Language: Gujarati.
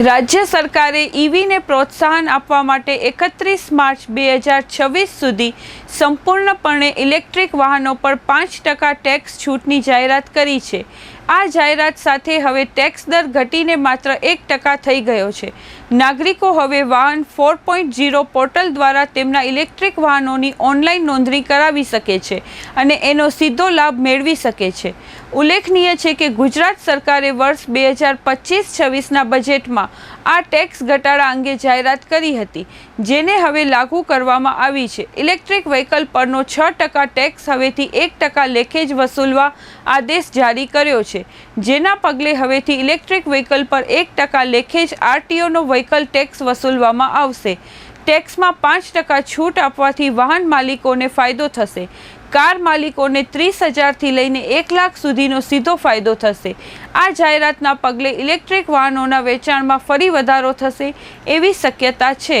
રાજ્ય સરકારે ઈવીને પ્રોત્સાહન આપવા માટે એકત્રીસ માર્ચ બે હજાર છવ્વીસ સુધી સંપૂર્ણપણે ઇલેક્ટ્રિક વાહનો પર પાંચ ટકા ટેક્સ છૂટની જાહેરાત કરી છે. આ જાહેરાત સાથે હવે ટેક્સ દર ઘટીને માત્ર એક ટકા થઈ ગયો છે. નાગરિકો હવે વાહન ફોર પોઈન્ટ ઝીરો પોર્ટલ દ્વારા તેમના ઇલેક્ટ્રિક વાહનોની ઓનલાઈન નોંધણી કરાવી શકે છે અને એનો સીધો લાભ મેળવી શકે છે. ઉલ્લેખનીય છે કે ગુજરાત સરકારે વર્ષ બે હજાર પચીસ છવ્વીસના બજેટમાં આ ટેક્સ ઘટાડા અંગે જાહેરાત કરી હતી, જેને હવે લાગુ કરવામાં આવી છે. ઇલેક્ટ્રિક વ્હીકલ પરનો છ ટકા ટેક્સ હવેથી એક ટકા લેખે જ વસૂલવા આદેશ જારી કર્યો છે. જેના પગલે હવેથી ઇલેક્ટ્રિક વ્હીકલ પર એક ટકા લેખે જ આરટીઓનો વ્હીકલ ટેક્સ વસૂલવામાં આવશે. ટેક્સમાં પાંચ ટકા છૂટ આપવાથી વાહન માલિકોને ફાયદો થશે. કાર માલિકોને ત્રીસ હજારથી લઈને એક લાખ સુધીનો સીધો ફાયદો થશે. આ જાહેરાતના પગલે ઇલેક્ટ્રિક વાહનોના વેચાણમાં ફરી વધારો થશે એવી શક્યતા છે.